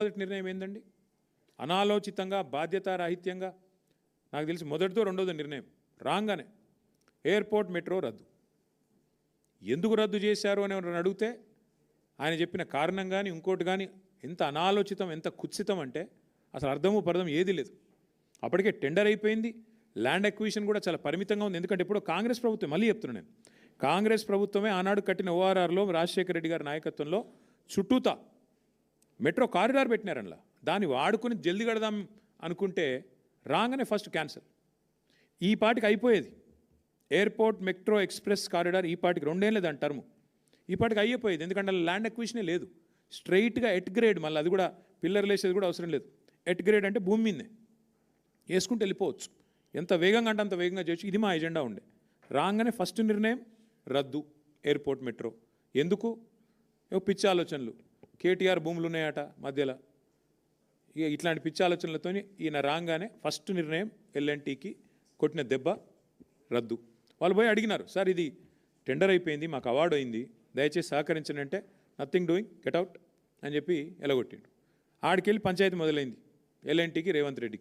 మొదటి నిర్ణయం ఏందండి? అనాలోచితంగా బాధ్యతారాహిత్యంగా నాకు తెలిసి మొదటిదో రెండోది నిర్ణయం రాగానే ఎయిర్పోర్ట్ మెట్రో రద్దు. ఎందుకు రద్దు చేశారు అని ఎవరైనా అడిగితే ఆయన చెప్పిన కారణం కానీ ఇంకోటి కానీ ఎంత అనాలోచితం ఎంత కుత్సితం అంటే అసలు అర్థము పరదం ఏది లేదు. అప్పటికే టెండర్ అయిపోయింది. ల్యాండ్ అక్విజిషన్ కూడా చాలా పరిమితంగా ఉంది. ఎందుకంటే ఇప్పుడు కాంగ్రెస్ ప్రభుత్వం మళ్ళీ చెప్తున్నాను నేను కాంగ్రెస్ ప్రభుత్వమే ఆనాడు కట్టిన ఓఆర్ఆర్లో రాజశేఖర రెడ్డి గారి నాయకత్వంలో చుట్టూతా మెట్రో కారిడార్ పెట్టినారనలా. దాన్ని వాడుకుని జల్ది కడదాం అనుకుంటే రాగానే ఫస్ట్ క్యాన్సల్. ఈ పాటికి అయిపోయేది. ఎయిర్పోర్ట్ మెట్రో ఎక్స్ప్రెస్ కారిడార్ ఈ పాటికి రెండేం లేదు టర్మ్. ఈ పాటికి అయిపోయేది. ఎందుకంటే ల్యాండ్ అక్విజిషనే లేదు. స్ట్రైట్గా ఎట్ గ్రేడ్ మళ్ళీ అది కూడా పిల్లర్లు వేసేది కూడా అవసరం లేదు. ఎట్ గ్రేడ్ అంటే భూమి మీదే వేసుకుంటూ వెళ్ళిపోవచ్చు. ఎంత వేగంగా అంటే అంత వేగంగా చేయొచ్చు. ఇది మా ఎజెండా ఉండే. రాగానే ఫస్ట్ నిర్ణయం రద్దు ఎయిర్పోర్ట్ మెట్రో. ఎందుకు? పిచ్చి ఆలోచనలు. కేటీఆర్ భూములు ఉన్నాయట మధ్యలో. ఇక ఇట్లాంటి పిచ్చి ఆలోచనలతో ఈయన రాగానే ఫస్ట్ నిర్ణయం ఎల్ఎన్టీకి కొట్టిన దెబ్బ రద్దు. వాళ్ళు పోయి అడిగినారు సార్ ఇది టెండర్ అయిపోయింది మాకు అవార్డు అయింది దయచేసి సహకరించండి అంటే నథింగ్ డూయింగ్ గెట్అవుట్ అని చెప్పి ఎలగొట్టిండు. ఆడికెళ్ళి పంచాయతీ మొదలైంది ఎల్ఎన్టీకి రేవంత్ రెడ్డికి.